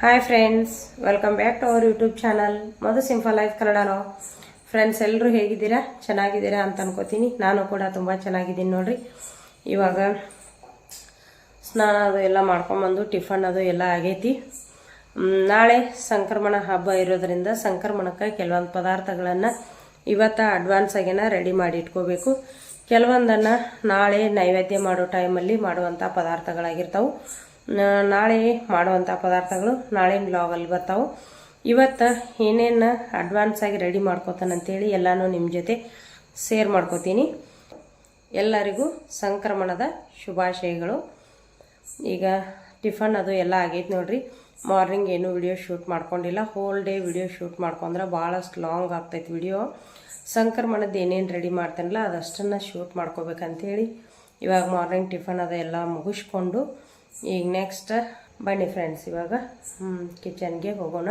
Hi friends welcome back to our YouTube channel Madhu simple life ಕನ್ನಡನೋ friends ಎಲ್ಲರೂ ಹೇಗಿದ್ದೀರಾ? ಚೆನ್ನಾಗಿದ್ದೀರಾ ಅಂತ ಅನ್ಕೋತೀನಿ. ನಾನು ಕೂಡ ತುಂಬ ಚೆನ್ನಾಗಿದ್ದೀನಿ ನೋಡ್ರಿ. ಇವಾಗ ಸ್ನಾನ ಅದು ಎಲ್ಲ ಮಾಡ್ಕೊಂಬಂದು, ಟಿಫನ್ ಅದು ಎಲ್ಲ ಆಗೈತಿ. ನಾಳೆ ಸಂಕ್ರಮಣ ಹಬ್ಬ ಇರೋದ್ರಿಂದ ಸಂಕ್ರಮಣಕ್ಕೆ ಕೆಲವೊಂದು ಪದಾರ್ಥಗಳನ್ನು ಇವತ್ತು ಅಡ್ವಾನ್ಸ್ ಆಗೇನ ರೆಡಿ ಮಾಡಿ ಇಟ್ಕೋಬೇಕು. ಕೆಲವೊಂದನ್ನು ನಾಳೆ ನೈವೇದ್ಯ ಮಾಡೋ ಟೈಮಲ್ಲಿ ಮಾಡುವಂಥ ಪದಾರ್ಥಗಳಾಗಿರ್ತಾವೆ. ನಾಳೆ ಮಾಡುವಂಥ ಪದಾರ್ಥಗಳು ನಾಳೆ ಬ್ಲಾಗಲ್ಲಿ ಬರ್ತಾವೆ. ಇವತ್ತು ಏನೇನು ಅಡ್ವಾನ್ಸ್ ಆಗಿ ರೆಡಿ ಮಾಡ್ಕೋತಾನಂತೇಳಿ ಎಲ್ಲನೂ ನಿಮ್ಮ ಜೊತೆ ಸೇರ್ ಮಾಡ್ಕೋತೀನಿ. ಎಲ್ಲರಿಗೂ ಸಂಕ್ರಮಣದ ಶುಭಾಶಯಗಳು. ಈಗ ಟಿಫನ್ ಅದು ಎಲ್ಲ ಆಗೈತೆ ನೋಡ್ರಿ. ಮಾರ್ನಿಂಗ್ ಏನು ವಿಡಿಯೋ ಶೂಟ್ ಮಾಡ್ಕೊಂಡಿಲ್ಲ. ಹೋಲ್ ಡೇ ವಿಡಿಯೋ ಶೂಟ್ ಮಾಡ್ಕೊಂಡ್ರೆ ಭಾಳಷ್ಟು ಲಾಂಗ್ ಆಗ್ತೈತೆ ವಿಡಿಯೋ ಸಂಕ್ರಮಣದ ಏನೇನು ರೆಡಿ ಮಾಡ್ತೇನಲ್ಲ ಅದಷ್ಟನ್ನು ಶೂಟ್ ಮಾಡ್ಕೋಬೇಕಂತೇಳಿ ಇವಾಗ ಮಾರ್ನಿಂಗ್ ಟಿಫನ್ ಅದೆಲ್ಲ ಮುಗಿಸ್ಕೊಂಡು ಈಗ ನೆಕ್ಸ್ಟ್ ಬನ್ನಿ ಫ್ರೆಂಡ್ಸ್ ಇವಾಗ ಕಿಚನ್ಗೆ ಹೋಗೋಣ.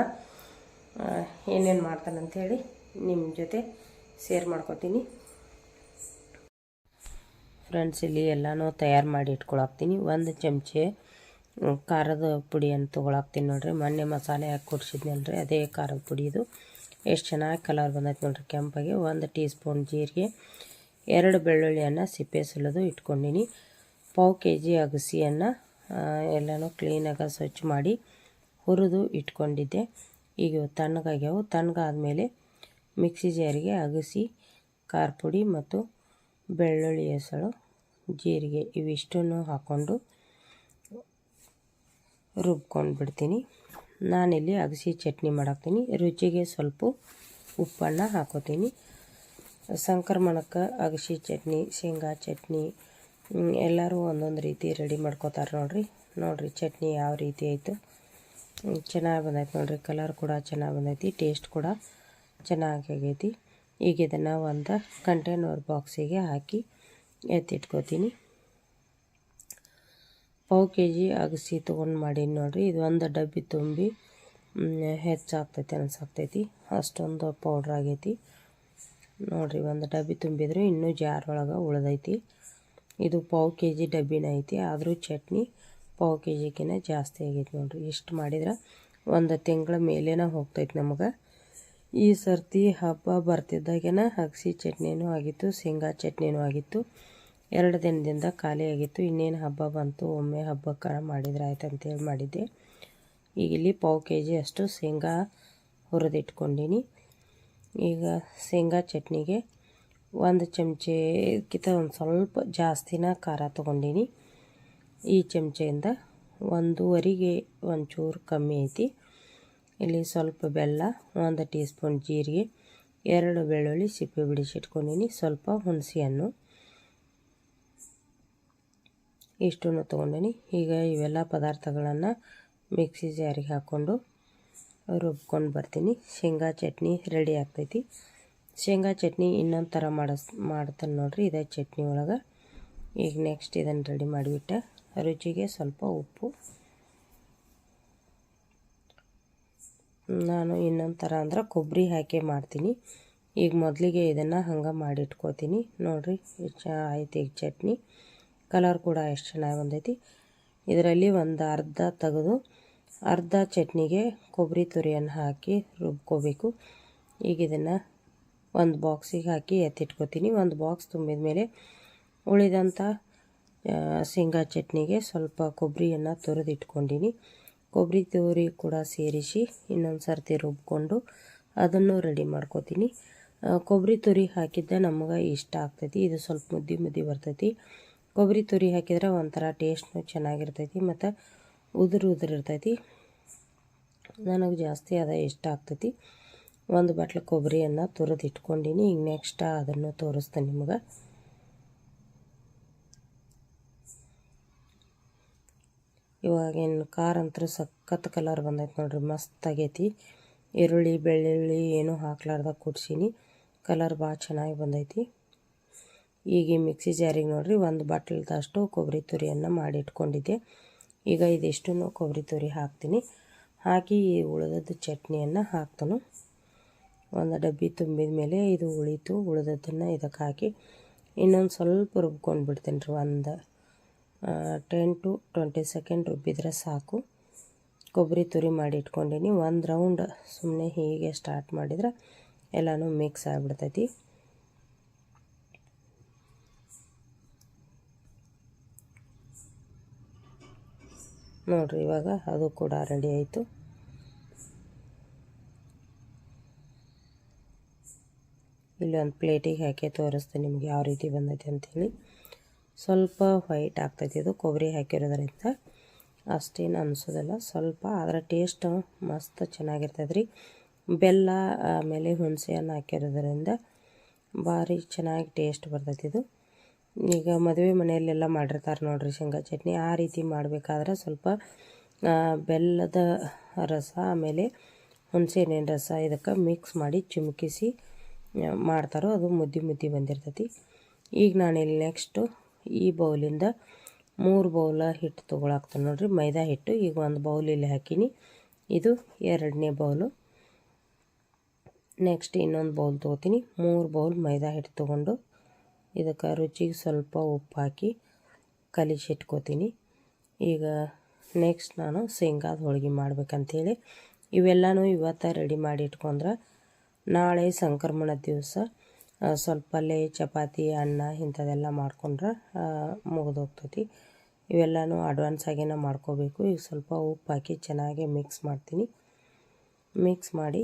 ಏನೇನು ಮಾಡ್ತಾನಂತೇಳಿ ನಿಮ್ಮ ಜೊತೆ ಶೇರ್ ಮಾಡ್ಕೊತೀನಿ. ಫ್ರೆಂಡ್ಸ್ ಇಲ್ಲಿ ಎಲ್ಲನೂ ತಯಾರು ಮಾಡಿ ಇಟ್ಕೊಳಾಕ್ತೀನಿ. ಒಂದು ಚಮಚೆ ಖಾರದ ಪುಡಿಯನ್ನು ತೊಗೊಳಾಕ್ತೀನಿ ನೋಡ್ರಿ. ಮೊನ್ನೆ ಮಸಾಲೆ ಹಾಕಿ ಕೊಡ್ಸಿದ್ನಲ್ರಿ, ಅದೇ ಖಾರದ ಪುಡಿ ಇದು. ಎಷ್ಟು ಚೆನ್ನಾಗಿ ಕಲರ್ ಬಂದೈತೆ ನೋಡ್ರಿ ಕೆಂಪಾಗಿ. ಒಂದು ಟೀ ಸ್ಪೂನ್ ಜೀರಿಗೆ, ಎರಡು ಬೆಳ್ಳುಳ್ಳಿಯನ್ನು ಸಿಪ್ಪೆ ಸುಲಿದು ಇಟ್ಕೊಂಡಿನಿ. ಪಾವು ಕೆ ಜಿ ಅಗಸಿಯನ್ನು ಎಲ್ಲನೂ ಕ್ಲೀನಾಗಿ ಸ್ವಚ್ಛ ಮಾಡಿ ಹುರಿದು ಇಟ್ಕೊಂಡಿದ್ದೆ. ಈಗ ತಣ್ಣಗಾಗ್ಯಾವು. ತಣ್ಣಗಾದ್ಮೇಲೆ ಮಿಕ್ಸಿ ಜಾರಿಗೆ ಅಗಸಿ, ಖಾರ ಪುಡಿ ಮತ್ತು ಬೆಳ್ಳುಳ್ಳಿ ಹೆಸಳು, ಜೀರಿಗೆ ಇವಿಷ್ಟನ್ನು ಹಾಕ್ಕೊಂಡು ರುಬ್ಕೊಂಡು ಬಿಡ್ತೀನಿ ನಾನಿಲ್ಲಿ ಅಗಸಿ ಚಟ್ನಿ ಮಾಡಾಕ್ತೀನಿ. ರುಚಿಗೆ ಸ್ವಲ್ಪ ಉಪ್ಪನ್ನು ಹಾಕೋತೀನಿ. ಸಂಕ್ರಮಣಕ್ಕೆ ಅಗಸಿ ಚಟ್ನಿ, ಶೇಂಗಾ ಚಟ್ನಿ ಎಲ್ಲರೂ ಒಂದೊಂದು ರೀತಿ ರೆಡಿ ಮಾಡ್ಕೋತಾರೆ ನೋಡಿರಿ. ನೋಡಿರಿ ಚಟ್ನಿ ಯಾವ ರೀತಿ ಆಯಿತು. ಚೆನ್ನಾಗಿ ಬಂದೈತೆ ನೋಡಿರಿ. ಕಲರ್ ಕೂಡ ಚೆನ್ನಾಗಿ ಬಂದೈತಿ ಟೇಸ್ಟ್ ಕೂಡ ಚೆನ್ನಾಗಿ ಆಗೈತಿ. ಈಗ ಇದನ್ನು ಒಂದು ಕಂಟೈನರ್ ಬಾಕ್ಸಿಗೆ ಹಾಕಿ ಎತ್ತಿಟ್ಕೋತೀನಿ. ಪಾವು ಕೆ ಜಿ ಅಗಸಿ ತೊಗೊಂಡು ಮಾಡೀನಿ ನೋಡಿರಿ. ಇದು ಒಂದು ಡಬ್ಬಿ ತುಂಬಿ ಹೆಚ್ಚಾಗ್ತೈತಿ ಅನಿಸಾಗ್ತೈತಿ. ಅಷ್ಟೊಂದು ಪೌಡ್ರ್ ಆಗೈತಿ. ನೋಡಿರಿ ಒಂದು ಡಬ್ಬಿ ತುಂಬಿದ್ರೆ ಇನ್ನೂ ಜಾರ್ ಒಳಗೆ ಉಳ್ದೈತಿ. ಇದು ಪಾವು ಕೆ ಜಿ ಡಬ್ಬಿನ ಐತಿ, ಆದರೂ ಚಟ್ನಿ ಪಾವು ಕೆ ಜಿಗಿನ ಜಾಸ್ತಿ ಆಗೈತಿ ನೋಡ್ರಿ. ಇಷ್ಟು ಮಾಡಿದ್ರೆ ಒಂದು ತಿಂಗಳ ಮೇಲೇನ ಹೋಗ್ತೈತಿ ನಮಗೆ. ಈ ಸರ್ತಿ ಹಬ್ಬ ಬರ್ತಿದ್ದಾಗೇನ ಅಗಸಿ ಚಟ್ನಿನೂ ಆಗಿತ್ತು, ಶೇಂಗಾ ಚಟ್ನಿನೂ ಆಗಿತ್ತು. ಎರಡು ದಿನದಿಂದ ಖಾಲಿ ಆಗಿತ್ತು, ಇನ್ನೇನು ಹಬ್ಬ ಬಂತು, ಒಮ್ಮೆ ಹಬ್ಬಕ್ಕೆ ಮಾಡಿದ್ರೆ ಆಯ್ತು ಅಂತೇಳಿ ಮಾಡಿದ್ದೆ. ಈಗ ಇಲ್ಲಿ ಪಾವು ಕೆ ಜಿ ಅಷ್ಟು ಶೇಂಗಾ ಹುರಿದಿಟ್ಕೊಂಡೀನಿ. ಈಗ ಶೇಂಗಾ ಚಟ್ನಿಗೆ ಒಂದು ಚಮಚಕ್ಕಿಂತ ಒಂದು ಸ್ವಲ್ಪ ಜಾಸ್ತಿನ ಖಾರ ತೊಗೊಂಡೀನಿ. ಈ ಚಮಚೆಯಿಂದ ಒಂದೂವರೆಗೆ ಒಂಚೂರು ಕಮ್ಮಿ ಐತಿ. ಇಲ್ಲಿ ಸ್ವಲ್ಪ ಬೆಲ್ಲ, ಒಂದು ಟೀ ಸ್ಪೂನ್ ಜೀರಿಗೆ, ಎರಡು ಬೆಳ್ಳುಳ್ಳಿ ಸಿಪ್ಪೆ ಬಿಡಿಸಿಟ್ಕೊಂಡೀನಿ. ಸ್ವಲ್ಪ ಹುಣಸೆ ಹಣ್ಣು ಇಷ್ಟನ್ನು ತೊಗೊಂಡೀನಿ. ಈಗ ಇವೆಲ್ಲ ಪದಾರ್ಥಗಳನ್ನು ಮಿಕ್ಸಿ ಜಾರಿಗೆ ಹಾಕ್ಕೊಂಡು ರುಬ್ಕೊಂಡು ಬರ್ತೀನಿ. ಶೇಂಗಾ ಚಟ್ನಿ ರೆಡಿ ಆಗ್ತೈತಿ. ಶೇಂಗಾ ಚಟ್ನಿ ಇನ್ನೊಂದು ಥರ ಮಾಡಸ್, ಮಾಡ್ತಾನೆ ನೋಡಿರಿ ಇದೇ ಚಟ್ನಿ ಒಳಗೆ. ಈಗ ನೆಕ್ಸ್ಟ್ ಇದನ್ನು ರೆಡಿ ಮಾಡಿಬಿಟ್ಟೆ. ರುಚಿಗೆ ಸ್ವಲ್ಪ ಉಪ್ಪು. ನಾನು ಇನ್ನೊಂದು ಥರ ಅಂದ್ರೆ ಕೊಬ್ಬರಿ ಹಾಕಿ ಮಾಡ್ತೀನಿ. ಈಗ ಮೊದಲಿಗೆ ಇದನ್ನು ಹಂಗೆ ಮಾಡಿಟ್ಕೋತೀನಿ. ನೋಡಿರಿ ಆಯ್ತು ಈಗ ಚಟ್ನಿ. ಕಲರ್ ಕೂಡ ಎಷ್ಟು ಚೆನ್ನಾಗಿ ಬಂದೈತಿ. ಇದರಲ್ಲಿ ಒಂದು ಅರ್ಧ ತೆಗೆದು ಅರ್ಧ ಚಟ್ನಿಗೆ ಕೊಬ್ಬರಿ ತುರಿಯನ್ನು ಹಾಕಿ ರುಬ್ಕೋಬೇಕು. ಈಗ ಇದನ್ನು ಒಂದು ಬಾಕ್ಸಿಗೆ ಹಾಕಿ ಎತ್ತಿಟ್ಕೋತೀನಿ. ಒಂದು ಬಾಕ್ಸ್ ತುಂಬಿದ ಮೇಲೆ ಉಳಿದಂಥ ಶೇಂಗಾ ಚಟ್ನಿಗೆ ಸ್ವಲ್ಪ ಕೊಬ್ಬರಿಯನ್ನು ತುರಿದಿಟ್ಕೊಂಡಿನಿ. ಕೊಬ್ಬರಿ ತುರಿ ಕೂಡ ಸೇರಿಸಿ ಇನ್ನೊಂದು ಸರ್ತಿ ರುಬ್ಕೊಂಡು ಅದನ್ನು ರೆಡಿ ಮಾಡ್ಕೋತೀನಿ. ಕೊಬ್ಬರಿ ತುರಿ ಹಾಕಿದ್ದ ನಮಗೆ ಇಷ್ಟ ಆಗ್ತೈತಿ. ಇದು ಸ್ವಲ್ಪ ಮುದ್ದೆ ಮುದ್ದೆ ಬರ್ತೈತಿ. ಕೊಬ್ಬರಿ ತುರಿ ಹಾಕಿದ್ರೆ ಒಂಥರ ಟೇಸ್ಟ್ನು ಚೆನ್ನಾಗಿರ್ತೈತಿ ಮತ್ತು ಉದುರು ಉದುರಿರ್ತೈತಿ ನನಗೆ ಜಾಸ್ತಿ ಅದ ಇಷ್ಟ ಆಗ್ತೈತಿ. ಒಂದು ಬಟ್ಲು ಕೊಬ್ಬರಿಯನ್ನು ತುರಿದು ಇಟ್ಕೊಂಡಿನಿ ಈಗ ನೆಕ್ಸ್ಟ್ ಅದನ್ನು ತೋರಿಸ್ತೇನೆ ನಿಮ್ಗೆ. ಇವಾಗೇನು ಕಾರ್ ಅಂತೂ ಸಖತ್ ಕಲರ್ ಬಂದೈತೆ ನೋಡ್ರಿ, ಮಸ್ತ್ ಆಗೈತಿ. ಈರುಳ್ಳಿ, ಬೆಳ್ಳುಳ್ಳಿ ಏನೂ ಹಾಕ್ಲಾರ್ದ ಕುಡ್ಸೀನಿ. ಕಲರ್ ಭಾಳ ಚೆನ್ನಾಗಿ ಬಂದೈತಿ. ಈಗ ಈ ಮಿಕ್ಸಿ ಜಾರಿಗೆ ನೋಡಿರಿ, ಒಂದು ಬಾಟ್ಲದಷ್ಟು ಕೊಬ್ಬರಿ ತುರಿಯನ್ನು ಮಾಡಿ ಇಟ್ಕೊಂಡಿದ್ದೆ ಈಗ ಇದಿಷ್ಟು ಕೊಬ್ಬರಿ ತುರಿ ಹಾಕ್ತೀನಿ. ಹಾಕಿ ಈ ಉಳಿದದ್ದು ಚಟ್ನಿಯನ್ನು ಹಾಕ್ತಾನು. ಒಂದು ಡಬ್ಬಿ ತುಂಬಿದ ಮೇಲೆ ಇದು ಉಳಿತು ಉಳಿದದನ್ನು ಇದಕ್ಕೆ ಹಾಕಿ ಇನ್ನೊಂದು ಸ್ವಲ್ಪ ರುಬ್ಕೊಂಡು ಬಿಡ್ತೀನಿ ರೀ ಒಂದು ಟೆನ್ ಟು ಟ್ವೆಂಟಿ ಸೆಕೆಂಡ್ ರುಬ್ಬಿದ್ರೆ ಸಾಕು. ಕೊಬ್ಬರಿ ತುರಿ ಮಾಡಿ ಇಟ್ಕೊಂಡಿನಿ. ಒಂದು ರೌಂಡ್ ಸುಮ್ಮನೆ ಹೀಗೆ ಸ್ಟಾರ್ಟ್ ಮಾಡಿದ್ರೆ ಎಲ್ಲನೂ ಮಿಕ್ಸ್ ಆಗಿಬಿಡ್ತೈತಿ. ನೋಡಿರಿ ಇವಾಗ ಅದು ಕೂಡ ರೆಡಿ ಆಯಿತು. ಇಲ್ಲಿ ಒಂದು ಪ್ಲೇಟಿಗೆ ಹಾಕಿ ತೋರಿಸ್ತೀನಿ ನಿಮ್ಗೆ ಯಾವ ರೀತಿ ಬಂದೈತೆ ಅಂತೇಳಿ. ಸ್ವಲ್ಪ ವೈಟ್ ಆಗ್ತೈತಿ ಇದು, ಕೊಬ್ಬರಿ ಹಾಕಿರೋದ್ರಿಂದ. ಅಷ್ಟೇನು ಅನಿಸೋದಿಲ್ಲ. ಸ್ವಲ್ಪ ಅದರ ಟೇಸ್ಟ್ ಮಸ್ತ್ ಚೆನ್ನಾಗಿರ್ತೈತೆ ರೀ ಬೆಲ್ಲ ಆಮೇಲೆ ಹುಣಸೆ ಹಣ್ಣು ಹಾಕಿರೋದ್ರಿಂದ ಭಾರಿ ಚೆನ್ನಾಗಿ ಟೇಸ್ಟ್ ಬರ್ತೈತಿ ಇದು. ಈಗ ಮದುವೆ ಮನೆಯಲ್ಲೆಲ್ಲ ಮಾಡಿರ್ತಾರೆ ನೋಡಿರಿ ಶೇಂಗಾ ಚಟ್ನಿ. ಆ ರೀತಿ ಮಾಡಬೇಕಾದ್ರೆ ಸ್ವಲ್ಪ ಬೆಲ್ಲದ ರಸ, ಆಮೇಲೆ ಹುಣಸೆ ಹಣ್ಣಿನ ರಸ ಇದಕ್ಕೆ ಮಿಕ್ಸ್ ಮಾಡಿ ಚಿಮುಕಿಸಿ ಮಾಡ್ತಾರೋ ಅದು ಮುದ್ದೆ ಮುದ್ದೆ ಬಂದಿರ್ತೈತಿ. ಈಗ ನಾನು ಇಲ್ಲಿ ನೆಕ್ಸ್ಟು ಈ ಬೌಲಿಂದ ಮೂರು ಬೌಲ ಹಿಟ್ಟು ತೊಗೊಳಾಕ್ತಾನೆ ನೋಡಿರಿ. ಮೈದಾ ಹಿಟ್ಟು, ಈಗ ಒಂದು ಬೌಲ್ ಇಲ್ಲಿ ಹಾಕೀನಿ. ಇದು ಎರಡನೇ ಬೌಲು. ನೆಕ್ಸ್ಟ್ ಇನ್ನೊಂದು ಬೌಲ್ ತೊಗೋತೀನಿ. ಮೂರು ಬೌಲ್ ಮೈದಾ ಹಿಟ್ಟು ತೊಗೊಂಡು ಇದಕ್ಕೆ ರುಚಿಗೆ ಸ್ವಲ್ಪ ಉಪ್ಪು ಹಾಕಿ ಕಲಿಸಿ ಇಟ್ಕೋತೀನಿ ಈಗ ನೆಕ್ಸ್ಟ್ ನಾನು ಶೇಂಗಾದ ಹೋಳಿಗೆ ಮಾಡ್ಬೇಕಂತೇಳಿ ಇವೆಲ್ಲನೂ ಇವತ್ತು ರೆಡಿ ಮಾಡಿ ಇಟ್ಕೊಂಡ್ರೆ ನಾಳೆ ಸಂಕ್ರಮಣ ದಿವಸ ಆ, ಸ್ವಲ್ಪ ಪಲ್ಯ ಚಪಾತಿ ಅನ್ನ ಇಂಥದ್ದೆಲ್ಲ ಮಾಡ್ಕೊಂಡ್ರೆ ಮುಗಿದೋಗ್ತೈತಿ. ಇವೆಲ್ಲನೂ ಅಡ್ವಾನ್ಸ್ ಆಗಿನ ಮಾಡ್ಕೋಬೇಕು. ಈಗ ಸ್ವಲ್ಪ ಉಪ್ಪು ಹಾಕಿ ಚೆನ್ನಾಗಿ ಮಿಕ್ಸ್ ಮಾಡ್ತೀನಿ. ಮಿಕ್ಸ್ ಮಾಡಿ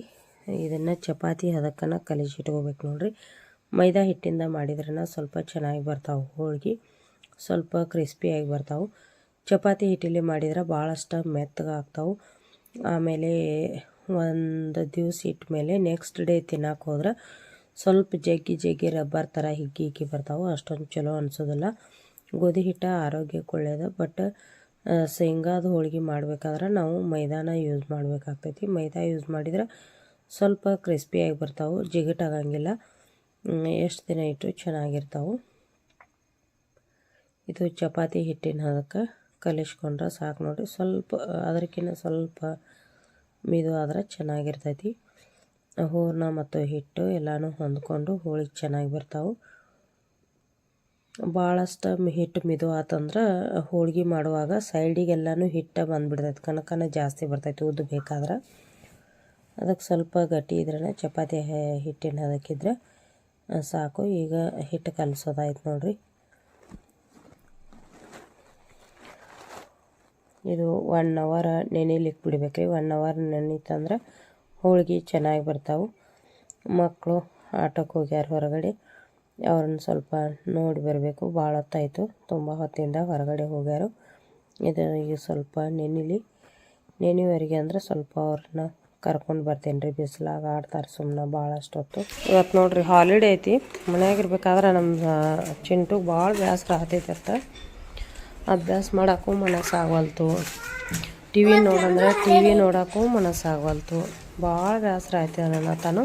ಇದನ್ನು ಚಪಾತಿ ಹದಕ್ಕನ ಕಲಿಸಿ ಇಟ್ಕೋಬೇಕು ನೋಡ್ರಿ. ಮೈದಾ ಹಿಟ್ಟಿಂದ ಮಾಡಿದ್ರನ ಸ್ವಲ್ಪ ಚೆನ್ನಾಗಿ ಬರ್ತಾವೆ ಹೋಳಿಗೆ ಸ್ವಲ್ಪ ಕ್ರಿಸ್ಪಿಯಾಗಿ ಬರ್ತಾವೆ. ಚಪಾತಿ ಹಿಟ್ಟಲ್ಲಿ ಮಾಡಿದ್ರೆ ಭಾಳಷ್ಟು ಮೆತ್ತಗಾಗ್ತಾವೆ. ಆಮೇಲೆ ಒಂದು ದಿವ್ಸ ಇಟ್ಟ ಮೇಲೆ ನೆಕ್ಸ್ಟ್ ಡೇ ತಿನ್ನಕ್ಕೆ ಹೋದ್ರೆ ಸ್ವಲ್ಪ ಜಗ್ಗಿ ಜಗ್ಗಿ ರಬ್ಬರ್ ಥರ ಹಿಗ್ಗಿ ಹಿಗ್ಗಿ ಬರ್ತಾವೆ. ಅಷ್ಟೊಂದು ಚಲೋ ಅನಿಸೋದಿಲ್ಲ. ಗೋಧಿ ಹಿಟ್ಟು ಆರೋಗ್ಯಕ್ಕೆ ಒಳ್ಳೆಯದು ಬಟ್ ಶೇಂಗಾದ ಹೋಳಿಗೆ ಮಾಡಬೇಕಾದ್ರೆ ನಾವು ಮೈದಾನ ಯೂಸ್ ಮಾಡಬೇಕಾಗ್ತೈತಿ. ಮೈದಾ ಯೂಸ್ ಮಾಡಿದ್ರೆ ಸ್ವಲ್ಪ ಕ್ರಿಸ್ಪಿಯಾಗಿ ಬರ್ತಾವೆ. ಜಿಗಟಾಗಂಗಿಲ್ಲ ಎಷ್ಟು ದಿನ ಇಟ್ಟು ಚೆನ್ನಾಗಿರ್ತಾವೆ. ಇದು ಚಪಾತಿ ಹಿಟ್ಟಿನ ಅದಕ್ಕೆ ಕಲಿಸ್ಕೊಂಡ್ರೆ ಸಾಕು ನೋಡಿ ಸ್ವಲ್ಪ ಅದಕ್ಕಿಂತ ಸ್ವಲ್ಪ ಮಿದು ಆದ್ರೆ ಚೆನ್ನಾಗಿರ್ತೈತಿ. ಹೂರಣ ಮತ್ತು ಹಿಟ್ಟು ಎಲ್ಲನೂ ಹೊಂದ್ಕೊಂಡು ಹೋಳಿಗೆ ಚೆನ್ನಾಗಿ ಬರ್ತಾವೆ. ಭಾಳಷ್ಟು ಹಿಟ್ಟು ಮಿದು ಆತಂದ್ರೆ ಹೋಳಿಗೆ ಮಾಡುವಾಗ ಸೈಡಿಗೆಲ್ಲನೂ ಹಿಟ್ಟು ಬಂದುಬಿಡ್ತೈತಿ ಕನಕನ ಜಾಸ್ತಿ ಬರ್ತೈತಿ ಉದ್ದು ಬೇಕಾದ್ರೆ. ಅದಕ್ಕೆ ಸ್ವಲ್ಪ ಗಟ್ಟಿ ಇದ್ರೇ ಚಪಾತಿ ಹಿಟ್ಟಿನ ಅದಕ್ಕಿದ್ರೆ ಸಾಕು. ಈಗ ಹಿಟ್ಟು ಕಲಸೋದಾಯ್ತು ನೋಡ್ರಿ. ಇದು ಒನ್ ಅವರ್ ನೆನೆಲಿಕ್ಕೆ ಬಿಡ್ಬೇಕ್ರಿ ಒನ್ ಅವರ್ ನೆನೀತಂದ್ರೆ ಹೋಳಿಗೆ ಚೆನ್ನಾಗಿ ಬರ್ತಾವೆ. ಮಕ್ಕಳು ಆಟಕ್ಕೆ ಹೋಗ್ಯಾರ ಹೊರಗಡೆ. ಅವ್ರನ್ನ ಸ್ವಲ್ಪ ನೋಡಿ ಬರಬೇಕು. ಭಾಳ ಹೊತ್ತಾಯಿತು ತುಂಬ ಹೊತ್ತಿಂದ ಹೊರಗಡೆ ಹೋಗ್ಯಾರು. ಇದು ಈಗ ಸ್ವಲ್ಪ ನೆನಿಲಿ. ನೆನೆಯವರಿಗೆ ಅಂದ್ರೆ ಸ್ವಲ್ಪ ಅವ್ರನ್ನ ಕರ್ಕೊಂಡು ಬರ್ತೇನೆ ರೀ ಬಿಸಿಲಾಗ ಆಡ್ತಾರೆ ಸುಮ್ಮನೆ ಭಾಳಷ್ಟು ಹೊತ್ತು. ಇವತ್ತು ನೋಡ್ರಿ ಹಾಲಿಡೇ ಐತಿ. ಮನೆಯಾಗಿರ್ಬೇಕಾದ್ರೆ ನಮ್ಮ ಚಿಂಟು ಭಾಳ ಬೇಸರ ಆತೈತತ್ತ ಅಭ್ಯಾಸ ಮಾಡೋಕ್ಕೂ ಮನಸ್ಸಾಗವಲ್ತು. ಟಿ ವಿ ನೋಡಂದ್ರೆ ಟಿ ವಿ ನೋಡೋಕ್ಕೂ ಮನಸ್ಸಾಗವಲ್ತು. ಭಾಳ ಬೇಸರ ಆಯ್ತು ನನ್ನ ತಾನು.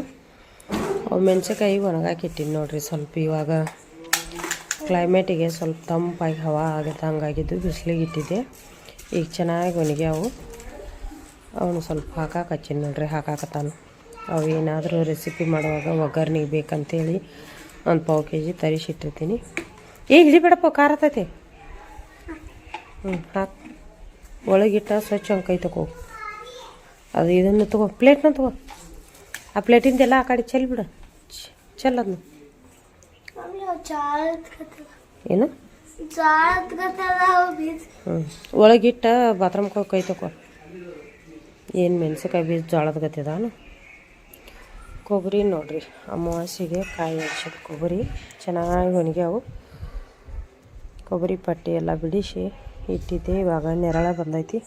ಅವು ಮೆಣಸಿನ್ಕಾಯಿ ಒಣಗಾಕಿಟ್ಟೀನಿ ನೋಡ್ರಿ ಸ್ವಲ್ಪ ಇವಾಗ. ಕ್ಲೈಮೇಟಿಗೆ ಸ್ವಲ್ಪ ತಂಪಾಗಿ ಹವಾ ಆಗುತ್ತೆ, ಹಂಗಾಗಿದ್ದು ಬಿಸಿಲಿಗೆ ಇಟ್ಟಿದ್ದೆ. ಈಗ ಚೆನ್ನಾಗಿ ಒಣಗ್ಯಾವು ಅವನು ಸ್ವಲ್ಪ ಹಾಕಕ್ಕೆ ನೋಡ್ರಿ ಹಾಕಾಕತ್ತಾನು ಅವು ಏನಾದರೂ ರೆಸಿಪಿ ಮಾಡುವಾಗ ಒಗ್ಗರ್ನಿಗೆ ಬೇಕಂತೇಳಿ ಒಂದು ಪಾವು ಕೆ ಜಿ ತರಿಸಿಟ್ಟಿರ್ತೀನಿ ಇಳಿ ಬಿಡಪ್ಪ, ಖಾರ ಆತೈತಿ. ಹ್ಞೂ ಹಾಕಿ. ಒಳಗಿಟ್ಟ ಸ್ವಚ್ಛ ಒಂದು ಕೈ ತಗೋ ಅದು ಇದನ್ನು ತಗೋ ಪ್ಲೇಟ್ನ ತಗೋ. ಆ ಪ್ಲೇಟಿಂದೆಲ್ಲ ಆ ಕಡೆ ಚೆಲ್ ಬಿಡು. ಚೆಲ್ ಅದನ್ನ ಏನು? ಹ್ಞೂ ಒಳಗಿಟ್ಟ ಬಾತ್ರೂಮ್ಗೆ ಹೋಗಿ ಕೈ ತಗೋ ಏನು ಮೆಣಸಿನ್ಕಾಯಿ ಬೀಜ ಜೋಳದ ಗತಿದಾನು ಕೊಬ್ಬರಿ ನೋಡ್ರಿ, ಅಮಾವಾಸ್ಯೆಗೆ ಕಾಯಿ ಹಚ್ಚಿದ ಕೊಬ್ಬರಿ. ಚೆನ್ನಾಗಿ ಒಣಗ್ಯಾವು. ಕೊಬ್ಬರಿ ಪಟ್ಟಿ ಎಲ್ಲ ಬಿಡಿಸಿ. ಇಟ್ಟಿದ್ದೆ. ಇವಾಗ ನೆರಳ ಬಂದೈತಿ.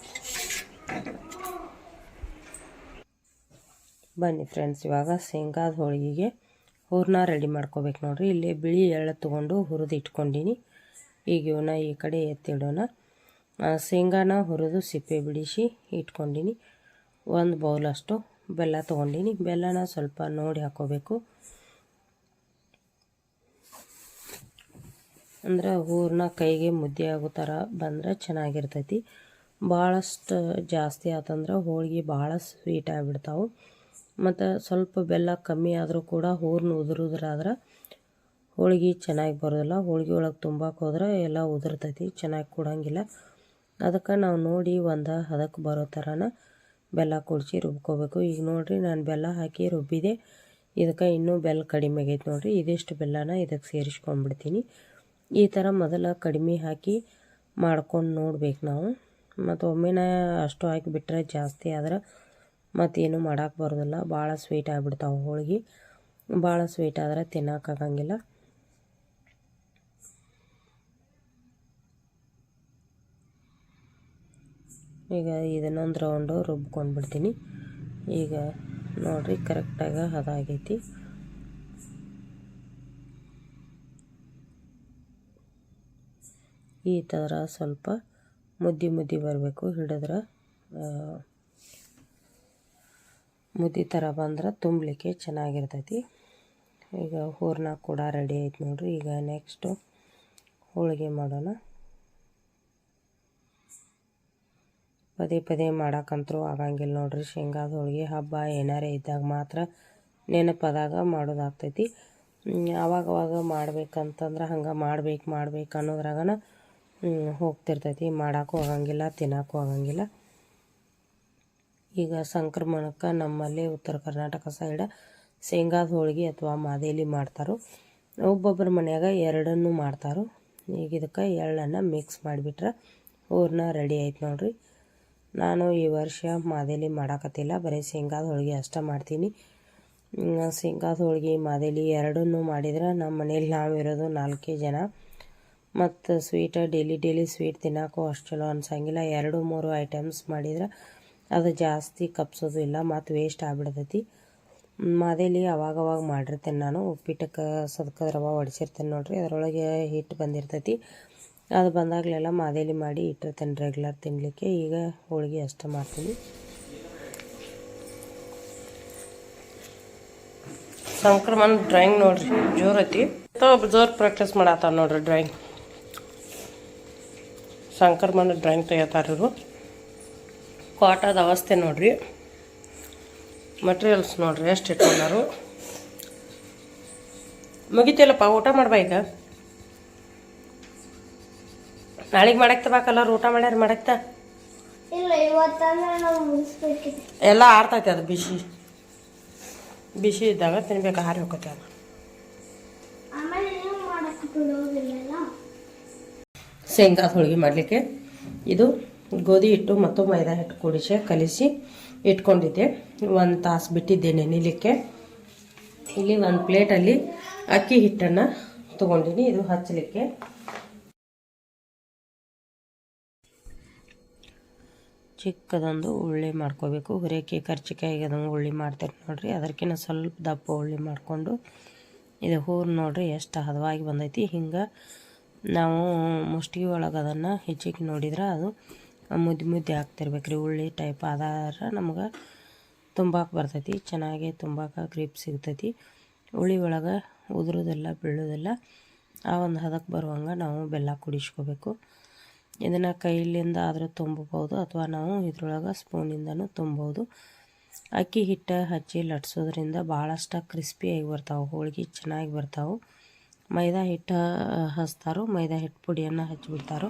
ಬನ್ನಿ ಫ್ರೆಂಡ್ಸ್ ಇವಾಗ ಶೇಂಗಾದ ಹೋಳಿಗೆಗೆ ಹೂರಣ ರೆಡಿ ಮಾಡ್ಕೋಬೇಕು ನೋಡ್ರಿ. ಇಲ್ಲಿ ಬಿಳಿ ಎಳ್ಳು ತೊಗೊಂಡು ಹುರಿದು ಇಟ್ಕೊಂಡೀನಿ. ಈಗ ಇವನ್ನ ಈ ಕಡೆ ಎತ್ತಿಡೋಣ. ಶೇಂಗಾನ ಹುರಿದು ಸಿಪ್ಪೆ ಬಿಡಿಸಿ ಇಟ್ಕೊಂಡೀನಿ. ಒಂದು ಬೌಲಷ್ಟು ಬೆಲ್ಲ ತೊಗೊಂಡೀನಿ. ಬೆಲ್ಲನ ಸ್ವಲ್ಪ ನೋಡಿ ಹಾಕ್ಕೋಬೇಕು ಅಂದ್ರೆ ಊರ್ನ ಕೈಗೆ ಮುದ್ದೆ ಆಗೋ ಥರ ಬಂದರೆ ಚೆನ್ನಾಗಿರ್ತೈತಿ. ಭಾಳಷ್ಟು ಜಾಸ್ತಿ ಆತಂದ್ರೆ ಹೋಳಿಗೆ ಭಾಳ ಸ್ವೀಟ್ ಆಗಿಬಿಡ್ತಾವೆ. ಮತ್ತು ಸ್ವಲ್ಪ ಬೆಲ್ಲ ಕಮ್ಮಿ ಆದರೂ ಕೂಡ ಹೂರ್ನ ಉದುರುದ್ರಾದ್ರೆ ಹೋಳಿಗೆ ಚೆನ್ನಾಗಿ ಬರೋದಿಲ್ಲ. ಹೋಳಿಗೆ ಒಳಗೆ ತುಂಬಕ್ಕೆ ಹೋದ್ರೆ ಎಲ್ಲ ಉದುರ್ತೈತಿ, ಚೆನ್ನಾಗಿ ಕೊಡೋಂಗಿಲ್ಲ. ಅದಕ್ಕೆ ನಾವು ನೋಡಿ ಒಂದು ಹದಕ್ಕೆ ಬರೋ ಥರನ ಬೆಲ್ಲ ಕುಡಿಸಿ ರುಬ್ಕೋಬೇಕು. ಈಗ ನೋಡಿರಿ ನಾನು ಬೆಲ್ಲ ಹಾಕಿ ರುಬ್ಬಿದೆ. ಇದಕ್ಕೆ ಇನ್ನೂ ಬೆಲ್ಲ ಕಡಿಮೆ ಆಗೈತೆ ನೋಡಿರಿ. ಇದಿಷ್ಟು ಬೆಲ್ಲನ ಇದಕ್ಕೆ ಸೇರಿಸ್ಕೊಂಡ್ಬಿಡ್ತೀನಿ. ಈ ಥರ ಮೊದಲ ಕಡಿಮೆ ಹಾಕಿ ಮಾಡ್ಕೊಂಡು ನೋಡ್ಬೇಕು ನಾವು. ಮತ್ತು ಒಮ್ಮೆನ ಅಷ್ಟು ಹಾಕಿಬಿಟ್ರೆ ಜಾಸ್ತಿ ಆದ್ರೆ ಮತ್ತೇನು ಮಾಡೋಕೆ ಬರೋದಿಲ್ಲ. ಭಾಳ ಸ್ವೀಟ್ ಆಗಿಬಿಡ್ತಾವೆ ಹೋಳಿಗೆ. ಭಾಳ ಸ್ವೀಟ್ ಆದ್ರೆ ತಿನ್ನೋಕ್ಕಾಗಂಗಿಲ್ಲ ಈಗ ಇದನ್ನೊಂದು ರೌಂಡು ರುಬ್ಕೊಂಡು ಬಿಡ್ತೀನಿ ಈಗ ನೋಡಿರಿ ಕರೆಕ್ಟಾಗಿ ಅದಾಗೈತಿ. ಈ ಥರ ಸ್ವಲ್ಪ ಮುದ್ದಿ ಮುದ್ದಿ ಬರಬೇಕು. ಹಿಡಿದ್ರೆ ಮುದ್ದಿ ಥರ ಬಂದ್ರೆ ತುಂಬಲಿಕ್ಕೆ ಚೆನ್ನಾಗಿರ್ತೈತಿ. ಈಗ ಹೂರ್ಣ ಕೂಡ ರೆಡಿ ಆಯ್ತು ನೋಡ್ರಿ. ಈಗ ನೆಕ್ಸ್ಟು ಹೋಳಿಗೆ ಮಾಡೋಣ. ಪದೇ ಪದೇ ಮಾಡೋಕ್ಕಂತರೂ ಆಗಂಗಿಲ್ಲ ನೋಡ್ರಿ. ಶೇಂಗಾದ ಹೋಳಿಗೆ ಹಬ್ಬ ಏನಾರೇ ಇದ್ದಾಗ ಮಾತ್ರ ನೆನಪದಾಗ ಮಾಡೋದಾಗ್ತೈತಿ. ಆವಾಗವಾಗ ಮಾಡ್ಬೇಕಂತಂದ್ರೆ ಹಂಗೆ ಮಾಡ್ಬೇಕು ಮಾಡ್ಬೇಕು ಅನ್ನೋದ್ರಾಗನ ಹೋಗ್ತಿರ್ತೈತಿ. ಮಾಡೋಕ್ಕೂ ಆಗಂಗಿಲ್ಲ, ತಿನ್ನೋಕ್ಕೂ ಆಗಂಗಿಲ್ಲ. ಈಗ ಸಂಕ್ರಮಣಕ್ಕೆ ನಮ್ಮಲ್ಲಿ ಉತ್ತರ ಕರ್ನಾಟಕ ಸೈಡ ಶೇಂಗಾದ ಹೋಳಿಗೆ ಅಥವಾ ಮಾದೇಲಿ ಮಾಡ್ತಾರೋ. ಒಬ್ಬೊಬ್ಬರ ಮನೆಯಾಗ ಎರಡನ್ನು ಮಾಡ್ತಾರೋ. ಈಗ ಇದಕ್ಕೆ ಎಳ್ಳನ್ನು ಮಿಕ್ಸ್ ಮಾಡಿಬಿಟ್ರೆ ಹೂರ್ಣ ರೆಡಿ ಆಯ್ತು ನೋಡ್ರಿ. ನಾನು ಈ ವರ್ಷ ಮಾದೇಲಿ ಮಾಡಾಕತ್ತಿಲ್ಲ. ಬರೀ ಶೇಂಗಾದ ಹೋಳಿಗೆ ಅಷ್ಟೇ ಮಾಡ್ತೀನಿ. ಶೇಂಗಾದ ಹೋಳಿಗೆ, ಮಾದೇಲಿ ಎರಡನ್ನೂ ಮಾಡಿದ್ರೆ ನಮ್ಮ ಮನೇಲಿ ನಾವಿರೋದು ನಾಲ್ಕೇ ಜನ. ಮತ್ತು ಸ್ವೀಟ ಡೈಲಿ ಡೈಲಿ ಸ್ವೀಟ್ ತಿನ್ನೋಕ್ಕೂ ಅಷ್ಟು ಚಲೋ ಅನ್ಸಂಗಿಲ್ಲ. ಎರಡು, ಮೂರು ಐಟಮ್ಸ್ ಮಾಡಿದ್ರೆ ಅದು ಜಾಸ್ತಿ ಕಪ್ಸೋದು ಇಲ್ಲ, ಮತ್ತು ವೇಸ್ಟ್ ಆಗ್ಬಿಡ್ತೈತಿ. ಮಾದೇಲಿ ಅವಾಗವಾಗ ಮಾಡಿರ್ತೇನೆ ನಾನು. ಉಪ್ಪಿಟ್ಟಕ್ಕೆ ಸದ್ಕದ ರವ ಒಡಿಸಿರ್ತೇನೆ ನೋಡಿರಿ, ಅದರೊಳಗೆ ಹಿಟ್ಟು ಬಂದಿರ್ತೈತಿ. ಅದು ಬಂದಾಗಲೆಲ್ಲ ಮಾದೇಲಿ ಮಾಡಿ ಇಟ್ಟಿರ್ತೇನೆ ರೆಗ್ಯುಲರ್ ತಿನ್ನಲಿಕ್ಕೆ ಈಗ ಹೋಳಿಗೆ ಅಷ್ಟು ಮಾಡ್ತೀನಿ. ಸಂಕ್ರಮಣ ಡ್ರಾಯಿಂಗ್ ನೋಡ್ರಿ ಜೋರೈತಿ ಐತಿ. ಜೋರ್ ಪ್ರಾಕ್ಟೀಸ್ ಮಾಡತ್ತಾರ ನೋಡ್ರಿ ಡ್ರಾಯಿಂಗ್ ಸಂಕ್ರಮಣ ಡ್ರಾಯಿಂಗ್ ತೆಗಿತಾರ ಇವರು ಕ್ವಾಟಾದ ಅವಸ್ಥೆ ನೋಡ್ರಿ. ಮಟೀರಿಯಲ್ಸ್ ನೋಡ್ರಿ ಎಷ್ಟು ಇಟ್ಕೊಂಡಾರು. ಮುಗಿತಿಲ್ಲಪ್ಪ ಊಟ ಮಾಡ್ಬಾ ಈಗ? ನಾಳೆಗೆ ಮಾಡಕ್ತ ಬಾಕಲ್ಲ ಊಟ ಮಾಡ್ಯಾರ ಮಾಡಕ್ತ? ಎಲ್ಲ ಆರ್ತೈತೆ ಅದು ಬಿಸಿ. ಬಿಸಿ ಇದ್ದಾಗ ತಿನ್ಬೇಕು ಹಾರಿ ಹೋಗತ್ತೆ ಅದು ಆಮೇಲೆ ನೀವು ಮಾಡಕ್ಕೆ ಬಿಡೋದಿಲ್ಲ ಶೇಂಗಾದ ಹೋಳಿಗೆ ಮಾಡಲಿಕ್ಕೆ. ಇದು ಗೋಧಿ ಹಿಟ್ಟು ಮತ್ತು ಮೈದಾ ಹಿಟ್ಟು ಕೂಡಿಸಿ ಕಲಿಸಿ ಇಟ್ಕೊಂಡಿದ್ದೆ. ಒಂದು ತಾಸು ಬಿಟ್ಟಿದ್ದೆ ನೆನಿಲಿಕ್ಕೆ ಇಲ್ಲಿ ಒಂದು ಪ್ಲೇಟಲ್ಲಿ ಅಕ್ಕಿ ಹಿಟ್ಟನ್ನು ತೊಗೊಂಡಿನಿ, ಇದು ಹಚ್ಚಲಿಕ್ಕೆ. ಚಿಕ್ಕದೊಂದು ಉಳ್ಳಿ ಮಾಡ್ಕೋಬೇಕು. ಹುರಿಯಕ್ಕೆ ಕರ್ಚಿಕಾಯಿಗೆ ಅದನ್ನು ಉಳ್ಳಿ ಮಾಡ್ತಾರೆ ನೋಡಿರಿ. ಅದಕ್ಕಿಂತ ಸ್ವಲ್ಪ ದಪ್ಪ ಉಳ್ಳಿ ಮಾಡಿಕೊಂಡು, ಇದು ಹೂರು ನೋಡಿರಿ, ಎಷ್ಟು ಹದವಾಗಿ ಬಂದೈತಿ. ಹಿಂಗೆ ನಾವು ಮುಷ್ಟಿ ಒಳಗೆ ಅದನ್ನು ಹೆಚ್ಚಿಗೆ ನೋಡಿದ್ರೆ ಅದು ಮುದ್ದೆ ಮುದ್ದೆ ಆಗ್ತಿರ್ಬೇಕು ರೀ. ಉಳ್ಳಿ ಟೈಪ್ ಆದಾರ ನಮ್ಗೆ ತುಂಬಾಕೆ ಬರ್ತೈತಿ. ಚೆನ್ನಾಗಿ ತುಂಬಾಕ ಗ್ರಿಪ್ ಸಿಗ್ತೈತಿ. ಉಳ್ಳಿ ಒಳಗೆ ಉದುರೋದಿಲ್ಲ, ಬೀಳೋದಿಲ್ಲ ಆ ಒಂದು ಹದಕ್ಕೆ ಬರುವಂಗೆ ನಾವು ಬೆಲ್ಲ ಕುಡಿಸ್ಕೋಬೇಕು. ಇದನ್ನು ಕೈಲಿಂದ ಆದರೂ ತುಂಬಬೋದು ಅಥವಾ ನಾವು ಇದ್ರೊಳಗೆ ಸ್ಪೂನಿಂದನೂ ತುಂಬೋದು ಅಕ್ಕಿ ಹಿಟ್ಟು ಹಚ್ಚಿ ಲಟ್ಸೋದ್ರಿಂದ ಭಾಳಷ್ಟು ಕ್ರಿಸ್ಪಿಯಾಗಿ ಬರ್ತಾವೆ. ಹೋಳಿಗೆ ಚೆನ್ನಾಗಿ ಬರ್ತಾವೆ. ಮೈದಾ ಹಿಟ್ಟು ಹಚ್ತಾರೋ. ಮೈದಾ ಹಿಟ್ಟು ಪುಡಿಯನ್ನು ಹಚ್ಚಿಬಿಡ್ತಾರೋ